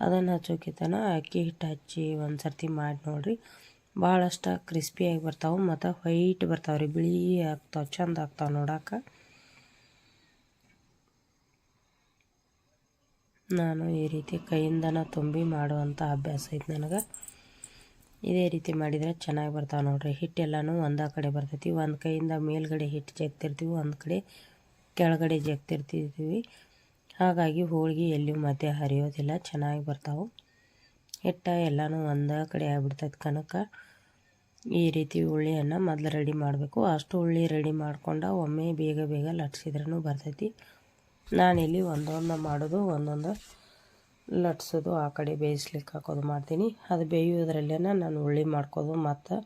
ಅದನ್ನು ಹಚ್ಚೋಕಿತನ ಅಕ್ಕಿ ಹಿಟ್ಟು ಹಚ್ಚಿ ಒಂದು ಸರ್ತಿ ಮಾಡಿ ನೋಡಿರಿ. ಭಾಳಷ್ಟು ಕ್ರಿಸ್ಪಿಯಾಗಿ ಬರ್ತಾವೆ ಮತ್ತು ವೈಟ್ ಬರ್ತಾವೆ ರೀ. ಬಿಳಿ ಆಗ್ತಾವೆ, ಚಂದ ಆಗ್ತಾವೆ ನೋಡೋಕೆ. ನಾನು ಈ ರೀತಿ ಕೈಯಿಂದನ ತುಂಬಿ ಮಾಡುವಂಥ ಅಭ್ಯಾಸ ಐತೆ ನನಗೆ. ಇದೇ ರೀತಿ ಮಾಡಿದರೆ ಚೆನ್ನಾಗಿ ಬರ್ತಾವೆ ನೋಡ್ರಿ. ಹಿಟ್ಟೆಲ್ಲನೂ ಒಂದೇ ಕಡೆ ಬರ್ತೈತಿ. ಒಂದು ಕೈಯಿಂದ ಮೇಲ್ಗಡೆ ಹಿಟ್ಟು ಚೆತ್ತಿರ್ತೀವಿ ಒಂದು ಕಡೆ ಕೆಳಗಡೆ ಜಗ್ತಿರ್ತಿದ್ದೀವಿ ಹಾಗಾಗಿ ಹೋಳಿಗೆ ಎಲ್ಲಿ ಮಧ್ಯೆ ಹರಿಯೋದಿಲ್ಲ, ಚೆನ್ನಾಗಿ ಬರ್ತಾವೆ. ಹಿಟ್ಟ ಎಲ್ಲನೂ ಒಂದೇ ಕಡೆ ಆಗಿಬಿಡ್ತೈತೆ ಕನಕ. ಈ ರೀತಿ ಹುಳ್ಳಿಯನ್ನು ಮೊದಲು ರೆಡಿ ಮಾಡಬೇಕು. ಅಷ್ಟು ಉಳ್ಳಿ ರೆಡಿ ಮಾಡ್ಕೊಂಡು ಒಮ್ಮೆ ಬೇಗ ಬೇಗ ಲಟ್ಸಿದ್ರೂ ಬರ್ತೈತಿ. ನಾನಿಲ್ಲಿ ಒಂದೊಂದು ಮಾಡೋದು, ಒಂದೊಂದು ಲಟ್ಸೋದು, ಆ ಕಡೆ ಬೇಯಿಸ್ಲಿಕ್ಕೆ ಹಾಕೋದು ಮಾಡ್ತೀನಿ. ಅದು ಬೇಯೋದ್ರಲ್ಲೇ ನಾನು ಹುಳ್ಳಿ ಮಾಡ್ಕೋದು ಮತ್ತು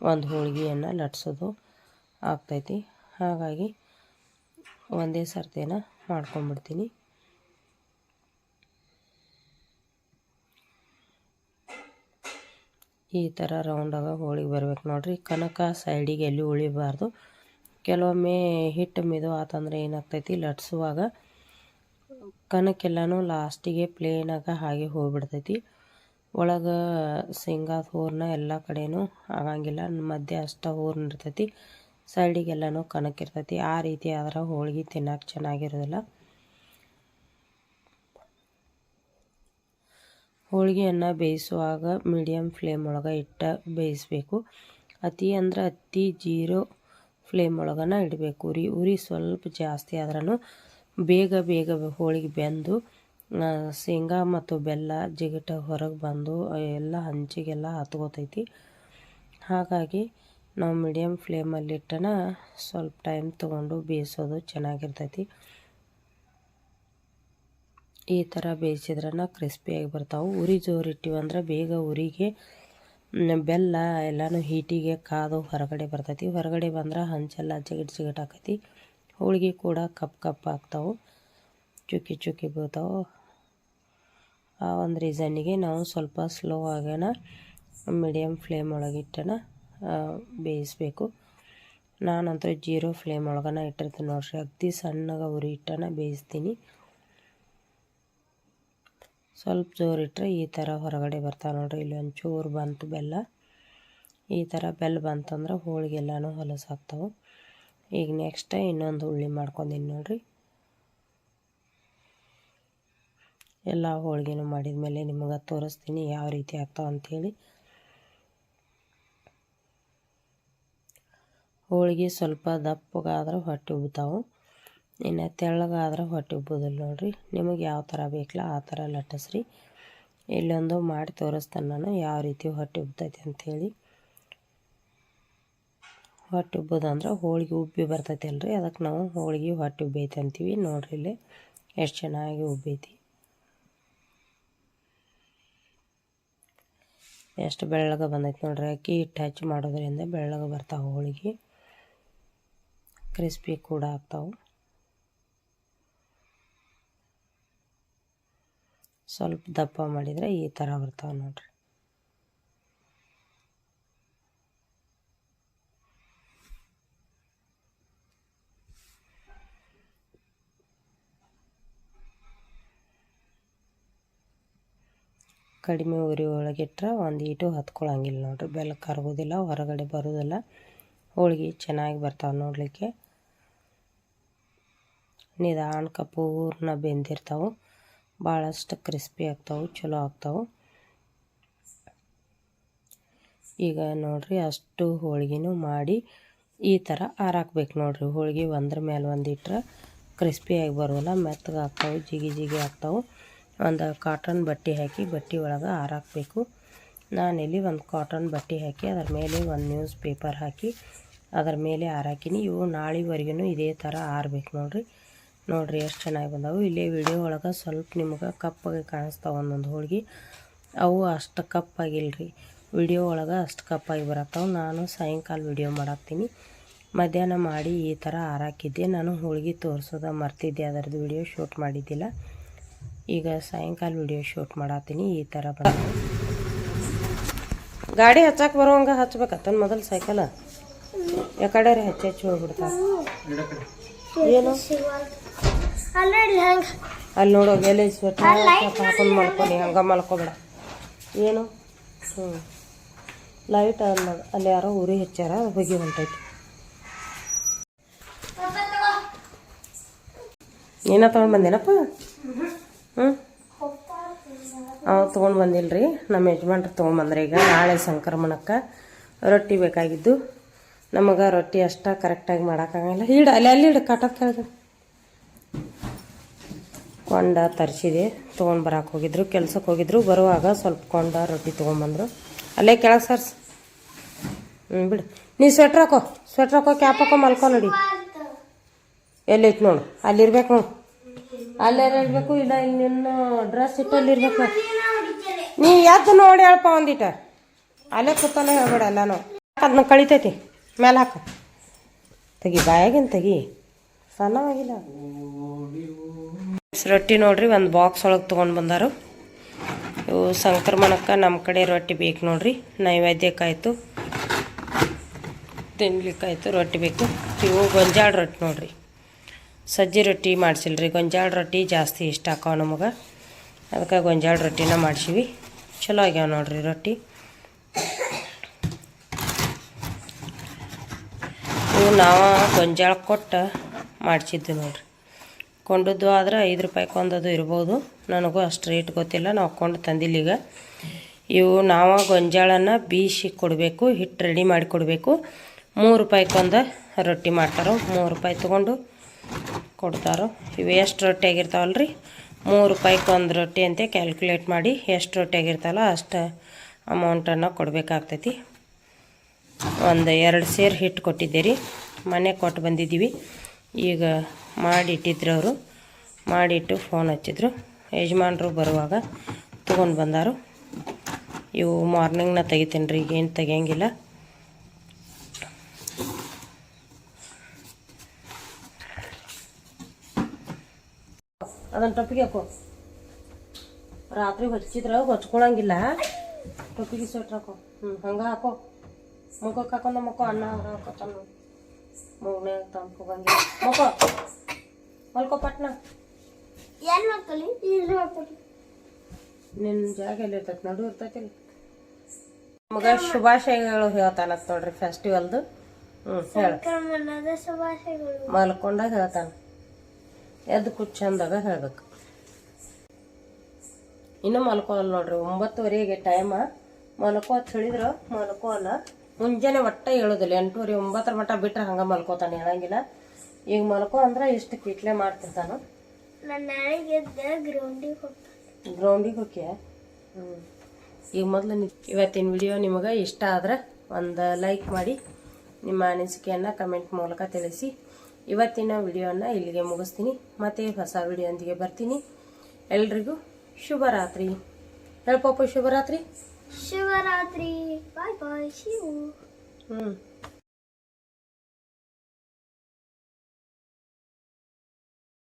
ಒಂದು ಹೋಳಿಗೆಯನ್ನು ಲಟ್ಸೋದು ಆಗ್ತೈತಿ. ಹಾಗಾಗಿ ಒಂದೇ ಸರ್ತಿನ ಮಾಡ್ಕೊಂಬಿಡ್ತೀನಿ. ಈ ಥರ ರೌಂಡಾಗ ಹೋಳಿಗೆ ಬರ್ಬೇಕು ನೋಡ್ರಿ. ಕನಕ ಸೈಡಿಗೆ ಎಲ್ಲಿ ಉಳಿಬಾರ್ದು. ಕೆಲವೊಮ್ಮೆ ಹಿಟ್ಟು ಮಿದು ಆತಂದ್ರೆ ಏನಾಗ್ತೈತಿ? ಲಟ್ಸುವಾಗ ಕನಕೆಲ್ಲನೂ ಲಾಸ್ಟಿಗೆ ಪ್ಲೇನಾಗ ಹಾಗೆ ಹೋಗ್ಬಿಡ್ತೈತಿ. ಒಳಗೆ ಶೇಂಗಾದ ಹೂರಣ ಎಲ್ಲ ಕಡೆಯೂ ಆಗಂಗಿಲ್ಲ. ಮಧ್ಯ ಅಷ್ಟ ಹೂರ್ನ ಇರ್ತೈತಿ. ಸೈಡಿಗೆಲ್ಲನೂ ಕಣಕ್ಕಿರ್ತೈತಿ. ಆ ರೀತಿ ಆದ್ರೆ ಹೋಳಿಗೆ ತಿನ್ನಕ್ಕೆ ಚೆನ್ನಾಗಿರೋದಿಲ್ಲ. ಹೋಳಿಗೆಯನ್ನು ಬೇಯಿಸುವಾಗ ಮೀಡಿಯಮ್ ಫ್ಲೇಮ್ ಒಳಗೆ ಇಟ್ಟ ಬೇಯಿಸಬೇಕು. ಅತಿ ಅಂದ್ರೆ ಅತಿ ಜೀರೋ ಫ್ಲೇಮ್ ಒಳಗನ ಇಡಬೇಕು. ಉರಿ ಉರಿ ಸ್ವಲ್ಪ ಜಾಸ್ತಿ ಆದ್ರೂ ಬೇಗ ಬೇಗ ಹೋಳಿಗೆ ಬೆಂದು ಶೇಂಗಾ ಮತ್ತು ಬೆಲ್ಲ ಜಿಗಟ ಹೊರಗೆ ಬಂದು ಎಲ್ಲ ಹಂಚಿಗೆಲ್ಲ ಹತ್ಕೋತೈತಿ. ಹಾಗಾಗಿ ನಾವು ಮೀಡಿಯಮ್ ಫ್ಲೇಮಲ್ಲಿ ಇಟ್ಟನ ಸ್ವಲ್ಪ ಟೈಮ್ ತೊಗೊಂಡು ಬೇಯಿಸೋದು ಚೆನ್ನಾಗಿರ್ತೈತಿ. ಈ ಥರ ಬೇಯಿಸಿದ್ರನ ಕ್ರಿಸ್ಪಿಯಾಗಿ ಬರ್ತಾವೆ. ಉರಿ ಜೋರು ಇಟ್ಟಿವಂದ್ರೆ ಬೇಗ ಉರಿಗೆ ಬೆಲ್ಲ ಎಲ್ಲನೂ ಹೀಟಿಗೆ ಕಾದು ಹೊರಗಡೆ ಬರ್ತೈತಿ. ಹೊರಗಡೆ ಬಂದ್ರೆ ಹಂಚೆಲ್ಲ ಜಿಗಿಟ್ ಜಿಗಿಟ್ ಆಕೈತಿ ಹೋಳಿಗೆ ಕೂಡ ಕಪ್ ಕಪ್ ಆಗ್ತಾವೆ. ಚುಕ್ಕಿ ಚುಕ್ಕಿ ಬೀಳ್ತಾವೆ. ಆ ಒಂದು ರೀಸನ್ನಿಗೆ ನಾವು ಸ್ವಲ್ಪ ಸ್ಲೋ ಆಗೇನ ಮೀಡಿಯಮ್ ಫ್ಲೇಮ್ ಒಳಗಿಟ್ಟನ ಬೇಯಿಸ್ಬೇಕು. ನಾನಂತೂ ಜೀರೋ ಫ್ಲೇಮ್ ಒಳಗನ ಇಟ್ಟಿರ್ತೀನಿ ನೋಡ್ರಿ. ಅಗ್ದಿ ಸಣ್ಣಗೆ ಉರಿ ಇಟ್ಟನ ಬೇಯಿಸ್ತೀನಿ. ಸ್ವಲ್ಪ ಜೋರು ಇಟ್ಟರೆ ಈ ಥರ ಹೊರಗಡೆ ಬರ್ತಾವೆ ನೋಡ್ರಿ. ಇಲ್ಲಿ ಒಂಚೂರು ಬಂತು ಬೆಲ್ಲ. ಈ ಥರ ಬೆಲ್ಲ ಬಂತಂದ್ರೆ ಹೋಳಿಗೆಲ್ಲನೂ ಹೊಲಸಾಗ್ತಾವೆ ಈಗ ನೆಕ್ಸ್ಟ್ ಇನ್ನೊಂದು ಹುಳ್ಳಿ ಮಾಡ್ಕೊಂಡೀನಿ ನೋಡ್ರಿ. ಎಲ್ಲ ಹೋಳಿಗೆನೂ ಮಾಡಿದ ಮೇಲೆ ನಿಮಗೆ ತೋರಿಸ್ತೀನಿ ಯಾವ ರೀತಿ ಆಗ್ತಾವೆ ಅಂಥೇಳಿ ಹೋಳಿಗೆ ಸ್ವಲ್ಪ ದಪ್ಪಗಾದ್ರೆ ಹೊಟ್ಟೆ ಉಬ್ಬುತ್ತಾವೆ ಇನ್ನು ತೆಳ್ಳಗಾದ್ರೆ ಹೊಟ್ಟೆ ಉಬ್ಬೋದಿಲ್ಲ ನೋಡಿರಿ. ನಿಮಗೆ ಯಾವ ಥರ ಬೇಕಲ್ಲ ಆ ಥರ ಲಟ್ಟಿಸ್ರಿ. ಇಲ್ಲೊಂದು ಮಾಡಿ ತೋರಿಸ್ತಾನೆ ನಾನು ಯಾವ ರೀತಿ ಹೊಟ್ಟೆ ಉಬ್ತೈತಿ ಅಂಥೇಳಿ. ಹೊಟ್ಟೆ ಉಬ್ಬೋದಂದ್ರೆ ಹೋಳಿಗೆ ಉಬ್ಬಿ ಬರ್ತೈತಿ ಅಲ್ರಿ ಅದಕ್ಕೆ ನಾವು ಹೋಳಿಗೆ ಹೊಟ್ಟೆ ಉಬ್ಬೈತಿ ಅಂತೀವಿ. ನೋಡ್ರಿ ಇಲ್ಲಿ ಎಷ್ಟು ಚೆನ್ನಾಗಿ ಉಬ್ಬೈತಿ. ಎಷ್ಟು ಬೆಳ್ಳಗೆ ಬಂದೈತೆ ನೋಡ್ರಿ. ಅಕ್ಕಿ ಹಿಟ್ಟು ಹಚ್ಚಿ ಮಾಡೋದ್ರಿಂದ ಬೆಳ್ಳಗೆ ಬರ್ತಾವೆ ಹೋಳಿಗೆ. ಕ್ರಿಸ್ಪಿ ಕೂಡ ಆಗ್ತಾವೆ. ಸ್ವಲ್ಪ ದಪ್ಪ ಮಾಡಿದರೆ ಈ ಥರ ಬರ್ತಾವೆ ನೋಡ್ರಿ. ಕಡಿಮೆ ಉರಿ ಒಳಗಿಟ್ರೆ ಒಂದು ಈಟು ಹತ್ಕೊಳ್ಳೋಂಗಿಲ್ಲ ನೋಡ್ರಿ. ಬೆಲ್ಲ ಕರಗೋದಿಲ್ಲ, ಹೊರಗಡೆ ಬರೋದಿಲ್ಲ. ಹೋಳಿಗೆ ಚೆನ್ನಾಗಿ ಬರ್ತಾವೆ ನೋಡಲಿಕ್ಕೆ. ನಿಧಾನಕ್ಕೆ ಪೂರ್ಣ ಬೆಂದಿರ್ತಾವೆ. ಭಾಳಷ್ಟು ಕ್ರಿಸ್ಪಿ ಆಗ್ತಾವೆ, ಚಲೋ ಆಗ್ತಾವೆ. ಈಗ ನೋಡ್ರಿ ಅಷ್ಟು ಹೋಳ್ಗಿನೂ ಮಾಡಿ ಈ ಥರ ಆರಾಕ್ಬೇಕು ನೋಡ್ರಿ. ಹೋಳಿಗೆ ಒಂದ್ರ ಮೇಲೆ ಒಂದು ಇಟ್ರೆ ಕ್ರಿಸ್ಪಿಯಾಗಿ ಬರೋಲ್ಲ, ಮೆತ್ತಗೆ ಆಗ್ತಾವೆ, ಜಿಗಿ ಜಿಗಿ ಆಗ್ತಾವೆ. ಒಂದು ಕಾಟನ್ ಬಟ್ಟೆ ಹಾಕಿ ಬಟ್ಟೆ ಒಳಗೆ ಆರಾಕಬೇಕು. ನಾನಿಲ್ಲಿ ಒಂದು ಕಾಟನ್ ಬಟ್ಟೆ ಹಾಕಿ ಅದ್ರ ಮೇಲೆ ಒಂದು ನ್ಯೂಸ್ ಪೇಪರ್ ಹಾಕಿ ಅದರ ಮೇಲೆ ಆರಾಕಿನಿ. ಇವು ನಾಳೆವರೆಗೂ ಇದೇ ಥರ ಆರಬೇಕು ನೋಡ್ರಿ. ನೋಡ್ರಿ ಎಷ್ಟು ಚೆನ್ನಾಗಿ ಬಂದವು. ಇಲ್ಲೇ ವಿಡಿಯೋ ಒಳಗೆ ಸ್ವಲ್ಪ ನಿಮಗೆ ಕಪ್ಪಾಗಿ ಕಾಣಿಸ್ತಾವೆ ಒಂದೊಂದು ಹೋಳಿಗೆ. ಅವು ಅಷ್ಟು ಕಪ್ಪಾಗಿಲ್ರಿ. ವಿಡಿಯೋ ಒಳಗೆ ಅಷ್ಟು ಕಪ್ಪಾಗಿ ಬರತ್ತಾವೆ. ನಾನು ಸಾಯಂಕಾಲ ವಿಡಿಯೋ ಮಾಡತ್ತೀನಿ ಮಧ್ಯಾಹ್ನ ಮಾಡಿ ಈ ಥರ ಆರಾಕಿದ್ದೆ ನಾನು ಹೋಳಿಗೆ ತೋರಿಸೋದ ಮರ್ತಿದ್ದೆ ಅದರದ್ದು ವಿಡಿಯೋ ಶೂಟ್ ಮಾಡಿದ್ದಿಲ್ಲ. ಈಗ ಸಾಯಂಕಾಲ ವಿಡಿಯೋ ಶೂಟ್ ಮಾಡತ್ತೀನಿ ಈ ಥರ ಬಂದ ಗಾಡಿ ಹಚ್ಚಕ್ಕೆ ಬರೋಂಗೆ ಹಚ್ಬೇಕತ್ತನ ಮೊದಲು ಸೈಕಲ್ ಯಾಕಡೆ ರೀ ಹೆಚ್ಚು ಹೆಚ್ಚು ಹೋಗ್ಬಿಡ್ತಾರೆ. ಏನು? ಅಲ್ಲಿ ನೋಡೋ ಎಲೆ ಸ್ವೆಟರ್ ಹಾಕೊಂಡು ಮಾಡ್ಕೊಂಡು ಹಂಗೆ ಮಲ್ಕೋಬೇಡ ಏನು? ಹ್ಞೂ ಲೈಟ್ ಅಲ್ಲ ಅಲ್ಲಿ ಯಾರೋ ಉರಿ ಹಚ್ಚಾರ ಹೋಗಿ ಹೊಂಟೈತಿ ಏನ ತೊಗೊಂಡು ಬಂದೇನಪ್ಪ? ಹ್ಞೂ ಅವ ತೊಗೊಂಡು ಬಂದಿಲ್ಲ ರೀ ನಮ್ಮ ಯಜಮಾನ್ರು ತೊಗೊಂಬಂದ್ರೆ ಈಗ. ನಾಳೆ ಸಂಕ್ರಮಣಕ್ಕೆ ರೊಟ್ಟಿ ಬೇಕಾಗಿದ್ದು. ನಮಗೆ ರೊಟ್ಟಿ ಅಷ್ಟ ಕರೆಕ್ಟಾಗಿ ಮಾಡೋಕ್ಕಾಗಲ್ಲ ಈಡ ಅಲ್ಲಿ ಅಲ್ಲಿ ಇಡ ಕಟ್ಟದ ಕೆಳಗೆ. ಕೊಂಡ ತರಿಸಿದೆ, ತೊಗೊಂಡು ಬರೋಕೆ ಹೋಗಿದ್ರು. ಕೆಲ್ಸಕ್ಕೆ ಹೋಗಿದ್ರು. ಬರುವಾಗ ಸ್ವಲ್ಪ ಕೊಂಡ ರೊಟ್ಟಿ ತೊಗೊಂಬಂದರು. ಅಲ್ಲೇ ಕೆಳಗೆ ಸರ್ಸ್ ಹ್ಞೂ ಬಿಡು. ನೀ ಸ್ವೆಟ್ರ್ ಹಾಕೋ. ಸ್ವೆಟ್ರ್ ಹಾಕೋ ಕ್ಯಾಪ್ ಹಾಕೋ, ಮಲ್ಕೊ ನೋಡಿ. ನೋಡು? ಅಲ್ಲಿರ್ಬೇಕು ನೋಡು. ಅಲ್ಲೇ ಇರಬೇಕು ಇಲ್ಲ ಇಲ್ಲಿ ನಿನ್ನ ಡ್ರೆಸ್ ಇಟ್ಟು ಅಲ್ಲಿರ್ಬೇಕು ನೀ ಎದ್ದು ನೋಡಿ ಹೇಳಪ್ಪ ಒಂದಿಟ. ಅಲ್ಲೇ ಕೂತಲ್ಲೇ ಹೇಳ್ಬೇಡ ಎಲ್ಲಾನು. ಅದನ್ನ ಕಳಿತೈತಿ. ಮೇಲೆ ಹಾಕು. ತೆಗಿ ಬಾಯಾಗಿನ ತೆಗಿ. ಸಣ್ಣವಾಗಿಲ್ಲ. ರೊಟ್ಟಿ ನೋಡ್ರಿ, ಒಂದು ಬಾಕ್ಸ್ ಒಳಗೆ ತೊಗೊಂಡು ಬಂದಾರು. ಇವು ಸಂಕ್ರಮಣಕ್ಕೆ ನಮ್ಮ ಕಡೆ ರೊಟ್ಟಿ ಬೇಕು ನೋಡ್ರಿ. ನೈವೇದ್ಯಕ್ಕಾಯಿತು, ತಿನ್ಲಿಕ್ಕಾಯ್ತು, ರೊಟ್ಟಿ ಬೇಕು. ಇವು ಗೊಂಜಾಳ ರೊಟ್ಟಿ ನೋಡ್ರಿ. ಸಜ್ಜಿ ರೊಟ್ಟಿ ಮಾಡಿಸಿಲ್ರಿ. ಗೊಂಜಾಳ ರೊಟ್ಟಿ ಜಾಸ್ತಿ ಇಷ್ಟ ಆಕಾವ ನಮಗೆ. ಅದಕ್ಕೆ ಗೊಂಜಾಳ ರೊಟ್ಟಿನ ಮಾಡಿಸಿವಿ. ಚಲೋ ಆಗ್ಯಾವ ನೋಡ್ರಿ ರೊಟ್ಟಿ. ಇವು ನಾವು ಗೊಂಜಾಳ ಕೊಟ್ಟು ಮಾಡಿಸಿದ್ದು ನೋಡ್ರಿ. ಕೊಂಡದ್ದು ಆದ್ರೆ ಐದು ರೂಪಾಯಿ ಕೊಂದದು ಇರ್ಬೋದು. ನನಗೂ ಅಷ್ಟು ರೇಟ್ ಗೊತ್ತಿಲ್ಲ. ನಾವು ಕೊಂಡು ತಂದಿಲ್ಲ ಈಗ. ಇವು ನಾವು ಗೊಂಜಾಳನ ಬೀಸಿ ಕೊಡಬೇಕು ಹಿಟ್ಟು ರೆಡಿ ಮಾಡಿ ಕೊಡಬೇಕು. ಮೂರು ರೂಪಾಯಿ ಕೊಂದ ರೊಟ್ಟಿ ಮಾಡ್ತಾರೆ, ಮೂರು ರೂಪಾಯಿ ತೊಗೊಂಡು ಕೊಡ್ತಾರೆ. ಇವು ಎಷ್ಟು ರೊಟ್ಟಿ ಆಗಿರ್ತಾವಲ್ರಿ? ಮೂರು ರೂಪಾಯಿಗೆ ರೊಟ್ಟಿ ಅಂತ ಕ್ಯಾಲ್ಕುಲೇಟ್ ಮಾಡಿ ಎಷ್ಟು ರೊಟ್ಟಿ ಆಗಿರ್ತಾವಲ್ಲ ಅಷ್ಟು ಅಮೌಂಟನ್ನು ಕೊಡಬೇಕಾಗ್ತೈತಿ. ಒಂದು ಎರಡು ಸೇರು ಹಿಟ್ಟು ಕೊಟ್ಟಿದ್ದೆ ರೀ ಮನೆ ಕೊಟ್ಟು ಬಂದಿದ್ದೀವಿ. ಈಗ ಮಾಡಿಟ್ಟಿದ್ರು ಅವರು. ಮಾಡಿಟ್ಟು ಫೋನ್ ಹಚ್ಚಿದ್ರು. ಯಜಮಾನರು ಬರುವಾಗ ತೊಗೊಂಡು ಬಂದಾರು. ಇವು ಮಾರ್ನಿಂಗ್ನ ತೆಗಿತೀನಿ ರೀ ಏನು ತೆಗಿಯಂಗಿಲ್ಲ. ಅದನ್ನು ಟೊಪ್ಪಿಗೆ ಹಾಕೋ. ರಾತ್ರಿ ಹೊಚ್ಚಿದ್ರೆ ಹೊಚ್ಕೊಳಂಗಿಲ್ಲ. ಟೊಪ್ಪಿಗೆ ಸ್ವೆಟ್ರ್ ಹಾಕೋ. ಹ್ಞೂ ಹಂಗೆ ಹಾಕೋ. ಮುಖಕ್ಕೆ ಹಾಕೊಂಡು ಮಕ್ಕೋ ಅನ್ನ ಹಾಕೋ ಮೂಗನೆ ತಂಪು ಮಲ್ಕೋ ಪಟ್ನ ಏನ್ ಮಾಡ್ಕೊಳ್ಳಿ ಇದು ಮಾಡ್ಕೊಳ್ಳಿ ನಿನ್ನ ಜಾಗ ನಡು ಇರ್ತೈತಿ ಮಗ ಶುಭಾಶಯಗಳು ಹೇಳ್ತಾನ ನೋಡ್ರಿ ಫೆಸ್ಟಿವಲ್ದು ಹ್ಞೂ ಹೇಳ. ಸಂಕ್ರಮಣದ ಶುಭಾಶಯಗಳು. ಮಲ್ಕೊಂಡಾಗ ಹೇಳ್ತಾನ. ಎದ್ದು ಕುಚ್ಚಂದಾಗ ಹೇಳ್ಬೇಕು. ಇನ್ನೂ ಮಲ್ಕೋಲ್ ನೋಡ್ರಿ ಒಂಬತ್ತುವರೆಗೆ ಟೈಮ ಮಲ್ಕೋ ಅಂತ ಮಲ್ಕೋಲ್ಲ ಮುಂಜಾನೆ ಒಟ್ಟ ಹೇಳೋದಿಲ್ಲ ಎಂಟೂವರೆ ಒಂಬತ್ತರ ಮಟ್ಟ ಬಿಟ್ರೆ ಹಂಗ ಮಲ್ಕೋತಾನೆ ಹೇಳಂಗಿಲ್ಲ. ಈಗ ಮಲ್ಕೋ ಅಂದ್ರೆ ಇಷ್ಟು ಕಿಟ್ಲೆ ಮಾಡ್ತಿರ್ತಾನ. ನಾನು ಎದ್ದ ಗ್ರೌಂಡಿಗೆ ಹೋಗ್ತಾನೆ. ಗ್ರೌಂಡಿಗೆ ಹೋಗ್ಯ? ಹ್ಞೂ ಈಗ ಮೊದಲು ಇವತ್ತಿನ ವಿಡಿಯೋ ನಿಮಗೆ ಇಷ್ಟ ಆದ್ರೆ ಒಂದು ಲೈಕ್ ಮಾಡಿ ನಿಮ್ಮ ಅನಿಸಿಕೆಯನ್ನು ಕಮೆಂಟ್ ಮೂಲಕ ತಿಳಿಸಿ. ಇವತ್ತಿನ ವಿಡಿಯೋನ ಇಲ್ಲಿಗೆ ಮುಗಿಸ್ತೀನಿ. ಮತ್ತೆ ಹೊಸ ವಿಡಿಯೋಂದಿಗೆ ಬರ್ತೀನಿ. ಎಲ್ರಿಗೂ ಶುಭರಾತ್ರಿ. ಹೇಳ್ಪಪ್ಪ ಶುಭರಾತ್ರಿ. ಶುಭರಾತ್ರಿ. ಬಾಯ್ ಬಾಯ್ ಶಿವು ಹ್ಞೂ